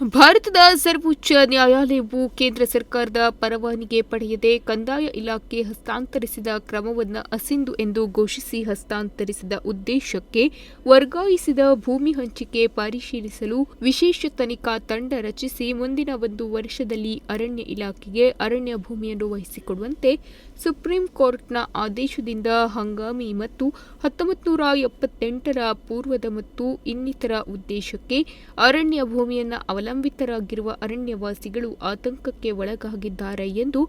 ಭಾರತದ ಸರ್ವೋಚ್ಚ ನ್ಯಾಯಾಲಯವು ಕೇಂದ್ರ ಸರ್ಕಾರದ ಪರವಾನಿಗೆ ಪಡೆಯದೆ ಕಂದಾಯ ಇಲಾಖೆ ಹಸ್ತಾಂತರಿಸಿದ ಕ್ರಮವನ್ನು ಅಸಿಂಧು ಎಂದು ಘೋಷಿಸಿ ಹಸ್ತಾಂತರಿಸಿದ ಉದ್ದೇಶಕ್ಕೆ ವರ್ಗಾಯಿಸಿದ ಭೂಮಿ ಹಂಚಿಕೆ ಪರಿಶೀಲಿಸಲು ವಿಶೇಷ ತನಿಖಾ ತಂಡ ರಚಿಸಿ ಮುಂದಿನ ಒಂದು ವರ್ಷದಲ್ಲಿ ಅರಣ್ಯ ಇಲಾಖೆಗೆ ಅರಣ್ಯ ಭೂಮಿಯನ್ನು ವಹಿಸಿಕೊಡುವಂತೆ ಸುಪ್ರೀಂ ಕೋರ್ಟ್ನ ಆದೇಶದಿಂದ ಹಂಗಾಮಿ ಮತ್ತು ಹತ್ತೊಂಬತ್ತು ನೂರ ಎಪ್ಪತ್ತೆಂಟರ ಪೂರ್ವದ ಮತ್ತು ಇನ್ನಿತರ ಉದ್ದೇಶಕ್ಕೆ ಅರಣ್ಯ ಭೂಮಿಯನ್ನು ಅವಲಂಬಿತರಾಗಿರುವ ಅರಣ್ಯವಾಸಿಗಳು ಆತಂಕಕ್ಕೆ ಒಳಗಾಗಿದ್ದಾರೆ ಎಂದು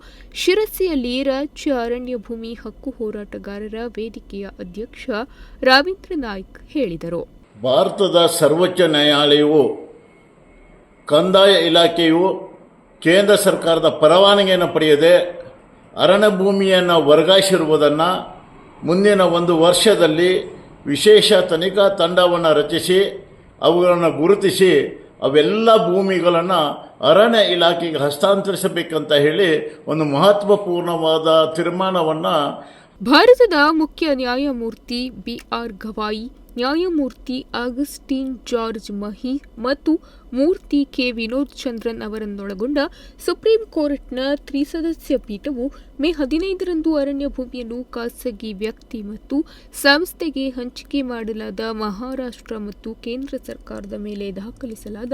ಶಿರಸಿಯಲ್ಲಿ ರಾಜ್ಯ ಅರಣ್ಯ ಭೂಮಿ ಹಕ್ಕು ಹೋರಾಟಗಾರರ ವೇದಿಕೆಯ ಅಧ್ಯಕ್ಷ ರಾವೀಂದ್ರ ನಾಯ್ಕ್ ಹೇಳಿದರು. ಭಾರತದ ಸರ್ವೋಚ್ಚ ನ್ಯಾಯಾಲಯವು, ಕಂದಾಯ ಇಲಾಖೆಯು ಕೇಂದ್ರ ಸರ್ಕಾರದ ಪರವಾನಗಿಯನ್ನು ಪಡೆಯದೆ ಅರಣ್ಯ ಭೂಮಿಯನ್ನು ವರ್ಗಾಯಿಸಿರುವುದನ್ನು ಮುಂದಿನ ಒಂದು ವರ್ಷದಲ್ಲಿ ವಿಶೇಷ ತನಿಖಾ ತಂಡವನ್ನು ರಚಿಸಿ, ಅವುಗಳನ್ನು ಗುರುತಿಸಿ ಅವೆಲ್ಲ ಭೂಮಿಗಳನ್ನು ಅರಣ್ಯ ಇಲಾಖೆಗೆ ಹಸ್ತಾಂತರಿಸಬೇಕಂತ ಹೇಳಿ ಒಂದು ಮಹತ್ವಪೂರ್ಣವಾದ ತೀರ್ಮಾನವನ್ನು ಭಾರತದ ಮುಖ್ಯ ನ್ಯಾಯಮೂರ್ತಿ ಬಿ ಆರ್ ಗವಾಯಿ ನ್ಯಾಯಮೂರ್ತಿ ಆಗಸ್ಟೀನ್ ಜಾರ್ಜ್ ಮಹಿ ಮತ್ತು ಮೂರ್ತಿ ಕೆ. ವಿನೋದ್ ಚಂದ್ರನ್ ಅವರನ್ನೊಳಗೊಂಡ ಸುಪ್ರೀಂ ಕೋರ್ಟ್ನ ತ್ರಿಸದಸ್ಯ ಪೀಠವು ಮೇ ಹದಿನೈದರಂದು ಅರಣ್ಯ ಭೂಮಿಯನ್ನು ಖಾಸಗಿ ವ್ಯಕ್ತಿ ಮತ್ತು ಸಂಸ್ಥೆಗೆ ಹಂಚಿಕೆ ಮಾಡಲಾದ ಮಹಾರಾಷ್ಟ್ರ ಮತ್ತು ಕೇಂದ್ರ ಸರ್ಕಾರದ ಮೇಲೆ ದಾಖಲಿಸಲಾದ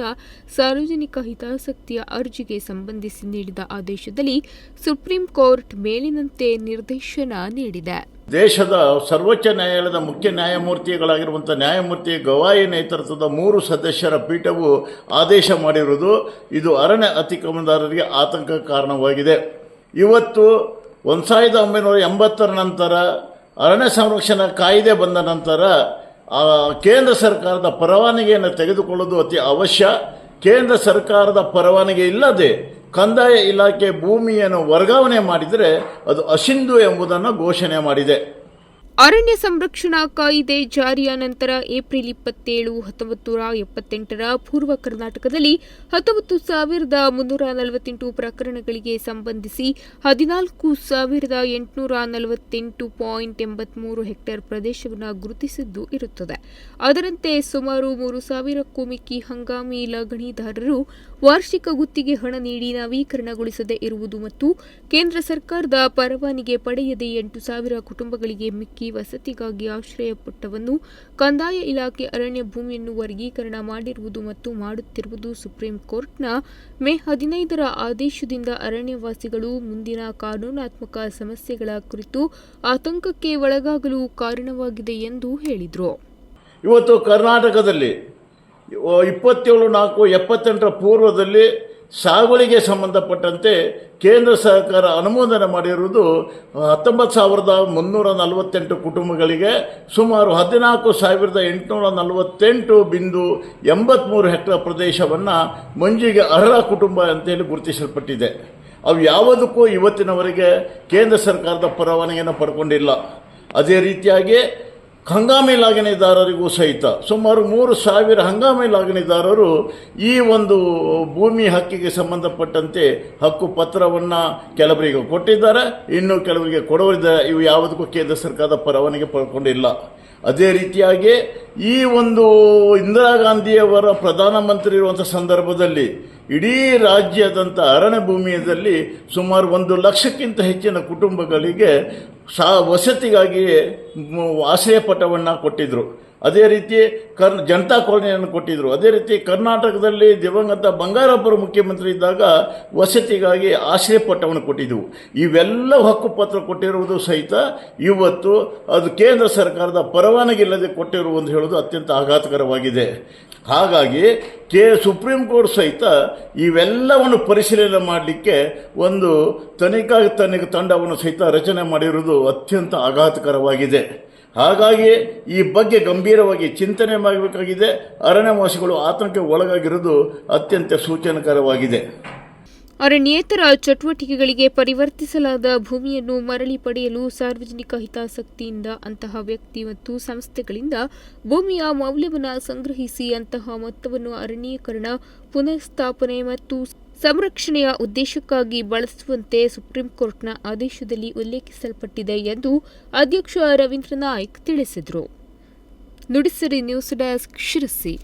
ಸಾರ್ವಜನಿಕ ಹಿತಾಸಕ್ತಿಯ ಅರ್ಜಿಗೆ ಸಂಬಂಧಿಸಿ ನೀಡಿದ ಆದೇಶದಲ್ಲಿ ಸುಪ್ರೀಂ ಕೋರ್ಟ್ ಮೇಲಿನಂತೆ ನಿರ್ದೇಶನ ನೀಡಿದೆ. ದೇಶದ ಸರ್ವೋಚ್ಚ ನ್ಯಾಯಾಲಯದ ಮುಖ್ಯ ನ್ಯಾಯಮೂರ್ತಿಗಳಾಗಿರುವಂಥ ನ್ಯಾಯಮೂರ್ತಿ ಗವಾಯಿ ನೇತೃತ್ವದ ಮೂರು ಸದಸ್ಯರ ಪೀಠವು ಆದೇಶ ಮಾಡಿರುವುದು ಇದು ಅರಣ್ಯ ಅತಿಕ್ರಮಣದಾರರಿಗೆ ಆತಂಕ ಕಾರಣವಾಗಿದೆ. ಇವತ್ತು ಒಂದು ಸಾವಿರದ ಒಂಬೈನೂರ ಎಂಬತ್ತರ ನಂತರ ಅರಣ್ಯ ಸಂರಕ್ಷಣಾ ಕಾಯ್ದೆ ಬಂದ ನಂತರ ಕೇಂದ್ರ ಸರ್ಕಾರದ ಪರವಾನಗಿಯನ್ನು ತೆಗೆದುಕೊಳ್ಳೋದು ಅತಿ ಅವಶ್ಯ. ಕೇಂದ್ರ ಸರ್ಕಾರದ ಪರವಾನಗಿ ಇಲ್ಲದೆ ಕಂದಾಯ ಇಲಾಖೆ ಭೂಮಿಯನ್ನು ವರ್ಗಾವಣೆ ಮಾಡಿದರೆ ಅದು ಅಸಿಂಧು ಎಂಬುದನ್ನು ಘೋಷಣೆ ಮಾಡಿದೆ. ಅರಣ್ಯ ಸಂರಕ್ಷಣಾ ಕಾಯ್ದೆ ಜಾರಿಯ ನಂತರ ಏಪ್ರಿಲ್ ಇಪ್ಪತ್ತೇಳು, ಹತ್ತೊಂಬತ್ತು ನೂರ ಎಪ್ಪತ್ತೆಂಟರ ಪೂರ್ವ ಕರ್ನಾಟಕದಲ್ಲಿ ಹತ್ತೊಂಬತ್ತು ಸಾವಿರದ ಮುನ್ನೂರ ನಲವತ್ತೆಂಟು ಪ್ರಕರಣಗಳಿಗೆ ಸಂಬಂಧಿಸಿ ಹದಿನಾಲ್ಕು ಸಾವಿರದ ಎಂಟುನೂರ ನಲವತ್ತೆಂಟು ಪಾಯಿಂಟ್ ಎಂಬತ್ಮೂರು ಹೆಕ್ಟೇರ್ ಪ್ರದೇಶವನ್ನು ಗುರುತಿಸಿದ್ದು ಇರುತ್ತದೆ. ಅದರಂತೆ ಸುಮಾರು ಮೂರು ಸಾವಿರಕ್ಕೂ ಮಿಕ್ಕಿ ಹಂಗಾಮಿ ಲಗಣಿದಾರರು ವಾರ್ಷಿಕ ಗುತ್ತಿಗೆ ಹಣ ನೀಡಿ ನವೀಕರಣಗೊಳಿಸದೇ ಇರುವುದು ಮತ್ತು ಕೇಂದ್ರ ಸರ್ಕಾರದ ಪರವಾನಿಗೆ ಪಡೆಯದೆ ಎಂಟು ಸಾವಿರ ಕುಟುಂಬಗಳಿಗೆ ಮಿಕ್ಕಿ ವಸತಿಗಾಗಿ ಆಶ್ರಯ ಪುಟ್ಟವನ್ನು ಕಂದಾಯ ಇಲಾಖೆ ಅರಣ್ಯ ಭೂಮಿಯನ್ನು ವರ್ಗೀಕರಣ ಮಾಡಿರುವುದು ಮತ್ತು ಮಾಡುತ್ತಿರುವುದು ಸುಪ್ರೀಂ ಕೋರ್ಟ್ನ ಮೇ ಹದಿನೈದರ ಆದೇಶದಿಂದ ಅರಣ್ಯವಾಸಿಗಳು ಮುಂದಿನ ಕಾನೂನಾತ್ಮಕ ಸಮಸ್ಯೆಗಳ ಕುರಿತು ಆತಂಕಕ್ಕೆ ಒಳಗಾಗಲು ಕಾರಣವಾಗಿದೆ ಎಂದು ಹೇಳಿದರು. ಇವತ್ತು ಕರ್ನಾಟಕದಲ್ಲಿ ಇಪ್ಪತ್ತೇಳು ನಾಲ್ಕು ಎಪ್ಪತ್ತೆಂಟರ ಪೂರ್ವದಲ್ಲಿ ಸಾಗುವಳಿಗೆ ಸಂಬಂಧಪಟ್ಟಂತೆ ಕೇಂದ್ರ ಸರ್ಕಾರ ಅನುಮೋದನೆ ಮಾಡಿರುವುದು ಹತ್ತೊಂಬತ್ತು ಸಾವಿರದ ಮುನ್ನೂರ ನಲವತ್ತೆಂಟು ಕುಟುಂಬಗಳಿಗೆ ಸುಮಾರು ಹದಿನಾಲ್ಕು ಸಾವಿರದ ಎಂಟುನೂರ ನಲವತ್ತೆಂಟು ಬಿಂದು ಎಂಬತ್ತ್ಮೂರು ಹೆಕ್ಟರ್ ಪ್ರದೇಶವನ್ನು ಮಂಜಿಗೆ ಅರ್ಹ ಕುಟುಂಬ ಅಂತೇಳಿ ಗುರುತಿಸಲ್ಪಟ್ಟಿದೆ. ಅವು ಯಾವುದಕ್ಕೂ ಇವತ್ತಿನವರೆಗೆ ಕೇಂದ್ರ ಸರ್ಕಾರದ ಪರವಾನಗಿಯನ್ನು ಪಡ್ಕೊಂಡಿಲ್ಲ. ಅದೇ ರೀತಿಯಾಗಿ ಹಂಗಾಮಿ ಲಾಗಣಿದಾರರಿಗೂ ಸಹಿತ ಸುಮಾರು ಮೂರು ಸಾವಿರ ಹಂಗಾಮಿ ಲಾಗಣಿದಾರರು ಈ ಒಂದು ಭೂಮಿ ಹಕ್ಕಿಗೆ ಸಂಬಂಧಪಟ್ಟಂತೆ ಹಕ್ಕು ಪತ್ರವನ್ನು ಕೆಲವರಿಗೆ ಕೊಟ್ಟಿದ್ದಾರೆ, ಇನ್ನು ಕೆಲವರಿಗೆ ಕೊಡೋರಿದ್ದಾರೆ ಇವು ಯಾವುದಕ್ಕೂ ಕೇಂದ್ರ ಸರ್ಕಾರದ ಪರವಾನಗಿ ಪಡ್ಕೊಂಡಿಲ್ಲ. ಅದೇ ರೀತಿಯಾಗಿ ಈ ಒಂದು ಇಂದಿರಾ ಗಾಂಧಿಯವರ ಪ್ರಧಾನಮಂತ್ರಿ ಇರುವಂಥ ಸಂದರ್ಭದಲ್ಲಿ ಇಡೀ ರಾಜ್ಯದಂಥ ಅರಣ್ಯ ಭೂಮಿಯಲ್ಲಿ ಸುಮಾರು ಒಂದು ಲಕ್ಷಕ್ಕಿಂತ ಹೆಚ್ಚಿನ ಕುಟುಂಬಗಳಿಗೆ ಸಾ ವಸತಿಗಾಗಿ ಆಶ್ರಯ ಪಟವನ್ನು ಕೊಟ್ಟಿದ್ದರು ಅದೇ ರೀತಿ ಕರ್ ಜನತಾ ಕಾಲೋನಿಯನ್ನು ಕೊಟ್ಟಿದ್ದರು ಅದೇ ರೀತಿ ಕರ್ನಾಟಕದಲ್ಲಿ ದಿವಂಗತ ಬಂಗಾರಪ್ಪರು ಮುಖ್ಯಮಂತ್ರಿ ಇದ್ದಾಗ ವಸತಿಗಾಗಿ ಆಶ್ರಯ ಪಟ್ಟವನ್ನು ಕೊಟ್ಟಿದ್ದವು ಇವೆಲ್ಲ ಹಕ್ಕುಪತ್ರ ಕೊಟ್ಟಿರುವುದು ಸಹಿತ ಇವತ್ತು ಅದು ಕೇಂದ್ರ ಸರ್ಕಾರದ ಪರವಾನಗಿ ಇಲ್ಲದೆ ಕೊಟ್ಟಿರುವುದು ಹೇಳೋದು ಅತ್ಯಂತ ಆಘಾತಕರವಾಗಿದೆ. ಹಾಗಾಗಿ ಕೆ ಸುಪ್ರೀಂ ಕೋರ್ಟ್ ಸಹಿತ ಇವೆಲ್ಲವನ್ನು ಪರಿಶೀಲನೆ ಮಾಡಲಿಕ್ಕೆ ಒಂದು ತನಿಖಾ ತನಿಖೆ ತಂಡವನ್ನು ಸಹಿತ ರಚನೆ ಮಾಡಿರುವುದು ಅತ್ಯಂತ ಆಘಾತಕರವಾಗಿದೆ. ಹಾಗಾಗಿ ಈ ಬಗ್ಗೆ ಗಂಭೀರವಾಗಿ ಚಿಂತನೆ ಮಾಡಬೇಕಾಗಿದೆ. ಅರಣ್ಯವಾಸಿಗಳು ಆತಂಕಕ್ಕೆ ಒಳಗಾಗಿರುವುದು ಅತ್ಯಂತ ಸೂಚನಕರವಾಗಿದೆ. ಅರಣ್ಯೇತರ ಚಟುವಟಿಕೆಗಳಿಗೆ ಪರಿವರ್ತಿಸಲಾದ ಭೂಮಿಯನ್ನು ಮರಳಿ ಪಡೆಯಲು ಸಾರ್ವಜನಿಕ ಹಿತಾಸಕ್ತಿಯಿಂದ ಅಂತಹ ವ್ಯಕ್ತಿ ಮತ್ತು ಸಂಸ್ಥೆಗಳಿಂದ ಭೂಮಿಯ ಮೌಲ್ಯವನ್ನು ಸಂಗ್ರಹಿಸಿ ಅಂತಹ ಮೊತ್ತವನ್ನು ಅರಣ್ಯೀಕರಣ, ಪುನಃಸ್ಥಾಪನೆ ಮತ್ತು ಸಂರಕ್ಷಣೆಯ ಉದ್ದೇಶಕ್ಕಾಗಿ ಬಳಸುವಂತೆ ಸುಪ್ರೀಂ ಕೋರ್ಟ್ನ ಆದೇಶದಲ್ಲಿ ಉಲ್ಲೇಖಿಸಲ್ಪಟ್ಟಿದೆ ಎಂದು ಅಧ್ಯಕ್ಷ ರವೀಂದ್ರ ನಾಯ್ಕ್ ತಿಳಿಸಿದರು. Nudisiri news desk Sirsi.